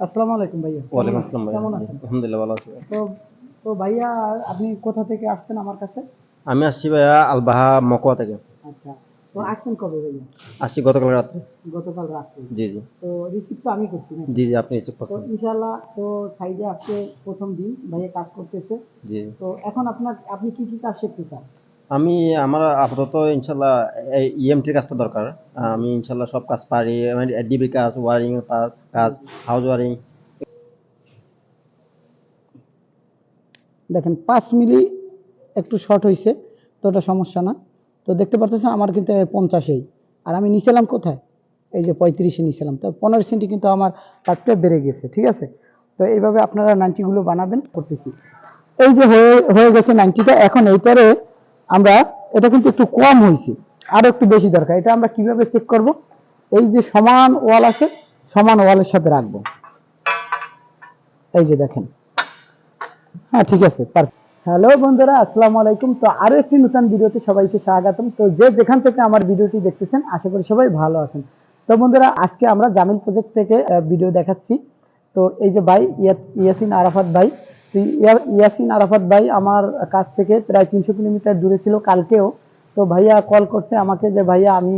আসসালামু আলাইকুম ভাইয়া। ওয়ালাইকুম আসসালাম ভাই কেমন আছেন? আলহামদুলিল্লাহ ভালো আছি তো তো ভাইয়া আপনি কোথা থেকে আসছেন আমার কাছে? আমি আসছি ভাইয়া আলবাহা মকোয়া থেকে। আচ্ছা তো আসছেন কবে ভাইয়া? আসছি গতকাল রাত্রে। গতকাল রাত্রে। জি জি। তো রিসিভ তো আমি করছি জি জি আপনি রিসিভ তো ইনশাআল্লাহ তো সাইডে আজকে প্রথম দিন ভাইয়া কাজ করতেছে। জি। তো এখন আপনার আপনি কি কি কাজ শিখতে চান? আমি আমার আপাতত ইনশাল্লাহ ইএমটির কাজটা দরকার। আমি ইনশাল্লাহ সব কাজ পারি ডিবি কাজ ওয়ারিং কাজ হাউস ওয়ারিং দেখেন, পাঁচ মিলি একটু শর্ট হয়েছে তো ওটা সমস্যা না। তো দেখতে পারতেছেন, আমার কিন্তু পঞ্চাশেই আর আমি নিছিলাম কোথায়? এই যে পঁয়ত্রিশে নিছিলাম। তো পনেরো সেন্টি কিন্তু আমার কাটটা বেড়ে গেছে, ঠিক আছে? তো এইভাবে আপনারা নাইনটিগুলো বানাবেন, করতেছি। এই যে হয়ে হয়ে গেছে নাইনটিটা, এখন এইটারে আমরা, এটা কিন্তু একটু কম হয়েছে আরও একটু বেশি দরকার। এটা আমরা কীভাবে চেক করব? এই যে সমান ওয়াল আছে, সমান ওয়ালের সাথে রাখব। এই যে দেখেন। হ্যাঁ ঠিক আছে হ্যালো বন্ধুরা, আসসালামু আলাইকুম। তো আরও একটি নতুন ভিডিওতে সবাইকে স্বাগতম। তো যে যেখান থেকে আমার ভিডিওটি দেখতেছেন, আশা করি সবাই ভালো আছেন। তো বন্ধুরা, আজকে আমরা জামিল প্রজেক্ট থেকে ভিডিও দেখাচ্ছি। তো এই যে ভাই ইয়া- ইয়াসিন আরাফাত ভাই ইয়াসিন আরাফাত ভাই আমার কাছ থেকে প্রায় তিনশো কিলোমিটার দূরে ছিল কালকেও। তো ভাইয়া কল করছে আমাকে যে, ভাইয়া, আমি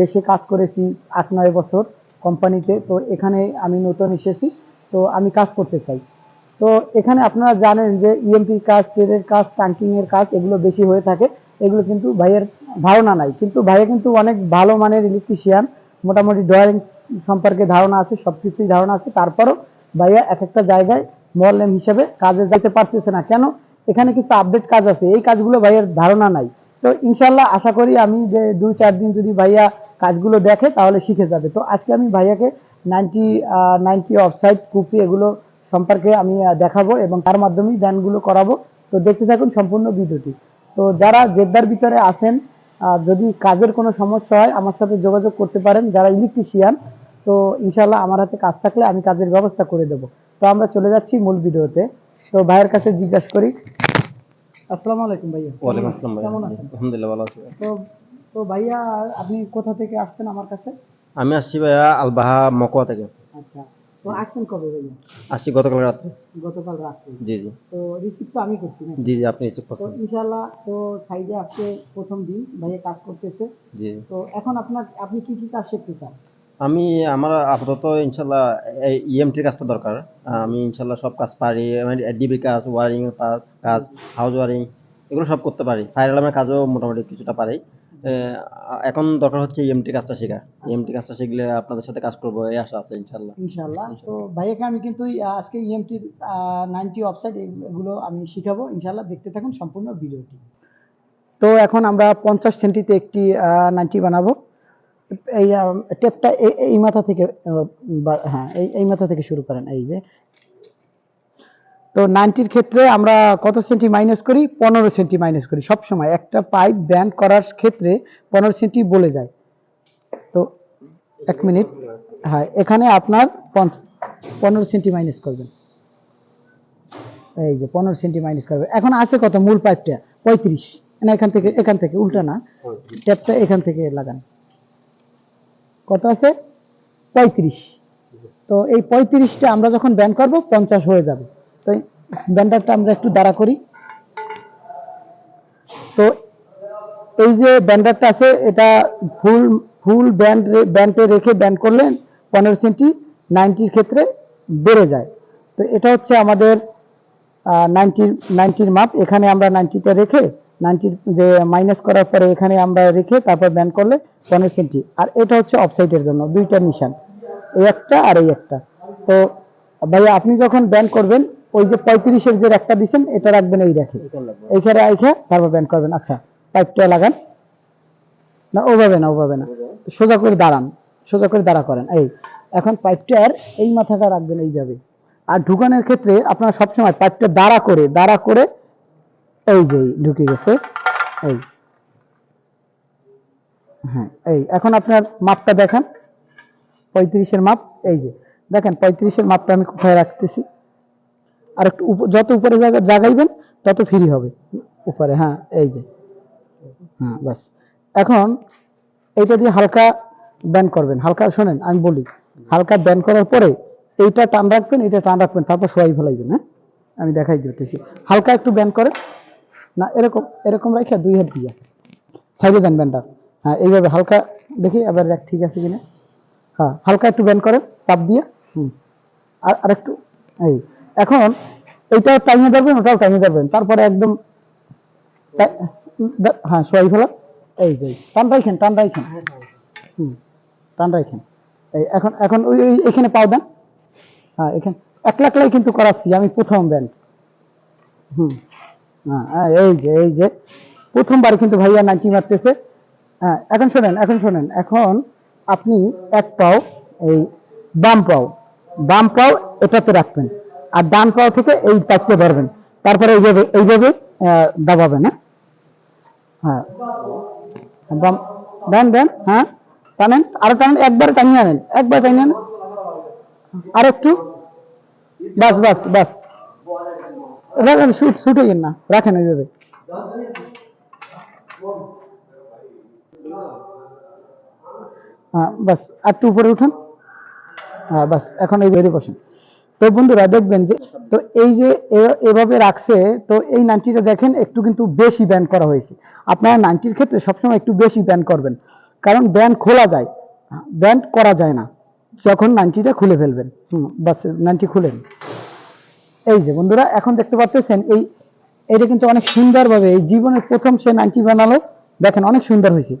দেশে কাজ করেছি আট, নয় বছর কোম্পানিতে তো এখানে আমি নতুন এসেছি। তো আমি কাজ করতে চাই। তো এখানে আপনারা জানেন যে ইএমপি কাজ, ট্রেডের কাজ টাঙ্কিং এর কাজ এগুলো বেশি হয়ে থাকে। এগুলো কিন্তু ভাইয়ের ধারণা নাই। কিন্তু ভাইয়া কিন্তু অনেক ভালো মানের ইলেকট্রিশিয়ান মোটামুটি ড্রয়িং সম্পর্কে ধারণা আছে, সবকিছুই ধারণা আছে। তারপরও ভাইয়া এক একটা জায়গায় মরলেম হিসেবে কাজে যেতে পারতেছে না। কেন? এখানে কিছু আপডেট কাজ আছে। এই কাজগুলো ভাইয়ের ধারণা নাই। তো ইনশাল্লাহ আশা করি আমি যে দুই চার দিন যদি ভাইয়া কাজগুলো দেখে তাহলে শিখে যাবে। তো আজকে আমি ভাইয়াকে নাইনটি নাইনটি অফসাইড কুপি এগুলো সম্পর্কে আমি দেখাবো এবং তার মাধ্যমেই ব্যানগুলো করাবো। তো দেখতে থাকুন সম্পূর্ণ ভিডিওটি। তো যারা জেদ্দার ভিতরে আসেন যদি কাজের কোনো সমস্যা হয়, আমার সাথে যোগাযোগ করতে পারেন। যারা ইলেকট্রিশিয়ান তো ইনশাল্লাহ আমার হাতে কাজ থাকলে আমি কাজের ব্যবস্থা করে দেবো। তো আমরা চলে যাচ্ছি মূল ভিডিওতে। তো ভাইয়ের কাছে জিজ্ঞাসা করি। আসসালামু আলাইকুম ভাইয়া। ওয়ালাইকুম আসসালাম ভাই কেমন আছেন? আলহামদুলিল্লাহ ভালো আছি তো তো ভাইয়া আপনি কোথা থেকে আসছেন আমার কাছে? আমি আসছি ভাইয়া আলবাহা মকোয়া থেকে। আচ্ছা তো আসছেন কবে ভাইয়া? আসছি গতকাল রাত্রে। গতকাল রাত্রে। জি জি। তো রিসিভ তো আমি করছি না জি জি আপনি রিসিভ তো করছেন। ইনশাল্লাহ তো সাইডে আজকে প্রথম দিন ভাইয়া কাজ করতেছে। জি। তো এখন আপনার আপনি কি কি কাজ শিখতে চান? আমি আমার আপাতত ইনশাল্লাহ এই ইএমটির কাজটা দরকার। আমি ইনশাল্লাহ সব কাজ পারি ডিবি কাজ ওয়ারিং কাজ হাউস ওয়ারিং এগুলো সব করতে পারি। ফায়ার অ্যালার্মের কাজও মোটামুটি কিছুটা পারি। এখন দরকার হচ্ছে ইএমটি কাজটা শেখা। ইএমটি কাজটা শিখলে আপনাদের সাথে কাজ করব এই আশা আছে ইনশাল্লাহ। ইনশাল্লাহ। তো ভাইয়াকে আমি কিন্তু আজকে E ইএমটি নাইনটি অফসাইড এগুলো আমি শিখাবো। ইনশাল্লাহ দেখতে থাকুন সম্পূর্ণ ভিডিওটি। তো এখন আমরা পঞ্চাশ সেন্টিতে একটি নাইনটি বানাবো। এই টেপটা এই- মাথা থেকে হ্যাঁ এই এই মাথা থেকে শুরু করেন এই যে। তো নাইনটির ক্ষেত্রে আমরা কত সেন্টি মাইনাস করি? পনেরো সেন্টি মাইনাস করি। সব সময় একটা পাইপ ব্যান্ড করার ক্ষেত্রে পনেরো সেন্টি বলে যায়। তো এক মিনিট। হ্যাঁ এখানে আপনার পনেরো সেন্টি মাইনাস করবেন। এই যে পনেরো সেন্টি মাইনাস করবেন। এখন আছে কত? মূল পাইপটা পঁয়ত্রিশ। না এখান থেকে এখান থেকে উল্টা না। ট্যাপটা এখান থেকে লাগান। কত আছে? পঁয়ত্রিশ। তো এই পঁয়ত্রিশটা আমরা যখন ব্যান করব, পঞ্চাশ হয়ে যাবে। তো ব্যান্ডারটা আমরা একটু দাঁড়া করি। তো এই যে ব্যান্ডারটা আছে, এটা ফুল ফুল ব্যান্ড ব্যান্ডে রেখে ব্যান্ড করলে পনেরো সেন্টি নাইনটির ক্ষেত্রে বেড়ে যায়। তো এটা হচ্ছে আমাদের নাইনটির নাইনটির মাপ। এখানে আমরা নাইনটিটা রেখে নাইনটির যে মাইনাস করার পরে এখানে আমরা রেখে তারপর ব্যান করলে পনেরো সেন্টি আর এটা হচ্ছে অফসাইডের জন্য দুইটা নিশান এই একটা আর এই একটা। তো ভাইয়া আপনি যখন ব্যান করবেন ওই যে পঁয়ত্রিশের যে একটা দিচ্ছেন এটা রাখবেন এই রেখে এইখানে রাখে তারপর ব্যান্ড করবেন। আচ্ছা পাইপটা লাগান। না ওভাবে না ওভাবে না। সোজা করে দাঁড়ান। সোজা করে দাঁড়া করেন। এই এখন পাইপটার এই মাথাটা রাখবেন এইভাবে। আর ঢুকানোর ক্ষেত্রে আপনারা সবসময় পাইপটা দাঁড়া করে দাঁড়া করে এই যে ঢুকে গেছে, এই। হ্যাঁ এই। এখন আপনার মাপটা দেখান, পঁয়ত্রিশের মাপ, এই যে। দেখেন, পঁয়ত্রিশের মাপটা আমি কোথায় রাখতেছি? আর একটু যত উপরে জায়গা জাগাইবেন, তত ফ্রি হবে। উপরে হ্যাঁ এই যে। হ্যাঁ বাস। এখন এইটা দিয়ে হালকা ব্যান করবেন। হালকা, শোনেন, আমি বলি, হালকা ব্যান করার পরে এইটা টান রাখবেন এটা টান রাখবেন, তারপর সবাই ফেলাইবেন হ্যাঁ? আমি দেখাই দিতেছি। হালকা একটু ব্যান করেন। না, এরকম এরকম রাখা দুই হাত দিয়ে। সাইডে দেন ব্যান্ডটা হ্যাঁ এইভাবে হালকা দেখি, এবার দেখ ঠিক আছে কিনা। হ্যাঁ হালকা একটু ব্যান্ড করেন, চাপ দিয়ে। হুম। আর আরেকটু এই, এখন এইটাও টাইমে ধরবেন, ওটাও টাইমে ধরবেন। তারপরে একদম হ্যাঁ সবাই ফেলা এই যে, টান রাখেন টান রাখেন হুম, টান রাখেন এই, এখন এখন ওই ওই, এখানে পাও দেন। হ্যাঁ এখানে, একলা একলাই কিন্তু করাচ্ছি আমি প্রথম ব্যান্ড হুম। হ্যাঁ হ্যাঁ, এই যে এই যে। প্রথমবার কিন্তু ভাইয়া নাইনটি মারতেছে। হ্যাঁ এখন শোনেন এখন শোনেন। এখন আপনি এক পাও এই বাম পাও বাম পাও এটাতে রাখবেন আর ডান পাও থেকে এই পাইপটা ধরবেন। তারপরে এইভাবে এইভাবে দাবাবেন হ্যাঁ। হ্যাঁ। বাম দেন দেন হ্যাঁ টানেন আরও টানেন একবারে টানিয়ে আনেন একবার টানিয়ে আনেন। আর একটু বাস বাস বাস। রাখেন, শুট না, রাখেন এইভাবে হ্যাঁ বাস একটু উপরে হ্যাঁ বাস, এখন এই বেরিয়ে বসেন। তো বন্ধুরা, দেখবেন যে, তো এই যে এভাবে রাখছে, তো এই নাইনটিটা দেখেন, একটু কিন্তু বেশি ব্যান করা হয়েছে। আপনারা নাইনটির ক্ষেত্রে সবসময় একটু বেশি ব্যান করবেন। কারণ ব্যান্ড খোলা যায়। ব্যান্ড করা যায় না। যখন নাইনটিটা খুলে ফেলবেন। হুম, বাস, নাইনটি খুলেন। এই যে বন্ধুরা, এখন দেখতে পাচ্ছেন এই, এটা কিন্তু অনেক সুন্দরভাবে, এই জীবনের প্রথম সে নাইনটি বানালো। দেখেন অনেক সুন্দর হয়েছে।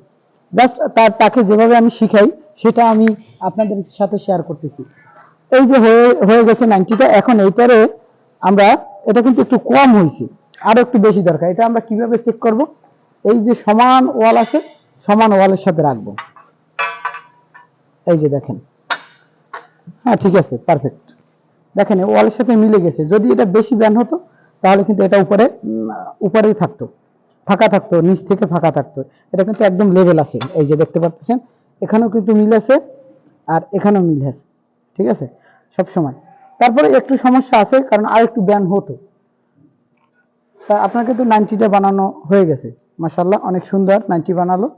জাস্ট তার, তাকে যেভাবে আমি শিখাই, সেটা আমি আপনাদের সাথে শেয়ার করতেছি। এই যে হয়ে গেছে নাইনটিটা, এখন এইটারে আমরা, এটা কিন্তু একটু কম হয়েছে, আরও একটু বেশি দরকার। এটা আমরা কীভাবে চেক করব? এই যে সমান ওয়াল আছে, সমান ওয়ালের সাথে রাখব। এই যে দেখেন। হ্যাঁ ঠিক আছে পারফেক্ট দেখেন, ওয়ালের সাথে মিলে গেছে। যদি এটা বেশি ব্যান হতো, তাহলে কিন্তু এটা উপরে উপরেই থাকতো। ফাঁকা থাকতো, নিচ থেকে ফাঁকা থাকতো। এটা কিন্তু একদম লেভেল আছে। এই যে দেখতে পাচ্ছেন, এখানেও কিন্তু মিল আছে আর এখানেও মিল আছে। ঠিক আছে? সব সময়। তারপরে একটু সমস্যা আছে, কারণ আর একটু ব্যান হতো। তা আপনার কিন্তু নাইনটিটা বানানো হয়ে গেছে। মাসাল্লাহ অনেক সুন্দর নাইনটি বানালো।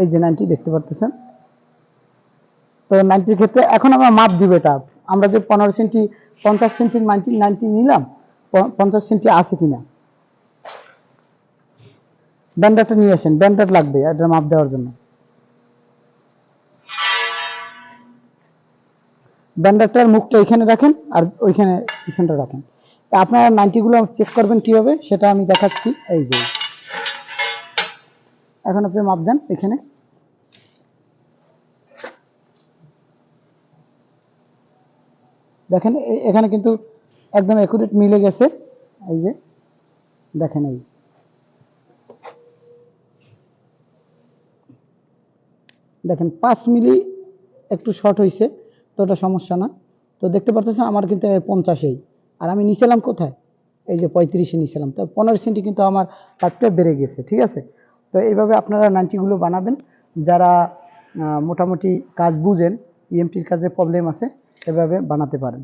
এই যে নাইনটি দেখতে পারতেছেন। তো নাইনটির ক্ষেত্রে এখন আমরা মাপ দিব এটা। আমরা যে পনেরো সেন্টি, পঞ্চাশ সেন্টির নাইনটি নাইনটি নিলাম পঞ্চাশ সেন্টি আছে কিনা। ব্যান্ডারটা নিয়ে আসেন ব্যান্ডার লাগবে এটা মাপ দেওয়ার জন্য। ব্যান্ডারটার মুখটা এখানে রাখেন আর ওইখানে পিছনটা রাখেন। আপনারা নাইনটিগুলো চেক করবেন কীভাবে, সেটা আমি দেখাচ্ছি। এই যে। এখন আপনি মাপ দেন এখানে। দেখেন এখানে কিন্তু একদম একুরেট মিলে গেছে। এই যে, দেখেন এই। দেখেন, পাঁচ মিলি একটু শর্ট হয়েছে তো ওটা সমস্যা না। তো দেখতে পারতেছেন, আমার কিন্তু পঞ্চাশেই আর আমি নিছিলাম কোথায়? এই যে পঁয়ত্রিশে নিছিলাম। তো পনেরো সেন্টি কিন্তু আমার পাইপটা বেড়ে গেছে, ঠিক আছে? তো এইভাবে আপনারা নাইনটিগুলো বানাবেন। যারা মোটামুটি কাজ বুঝেন ইএমটির কাজে প্রবলেম আছে, এভাবে বানাতে পারেন।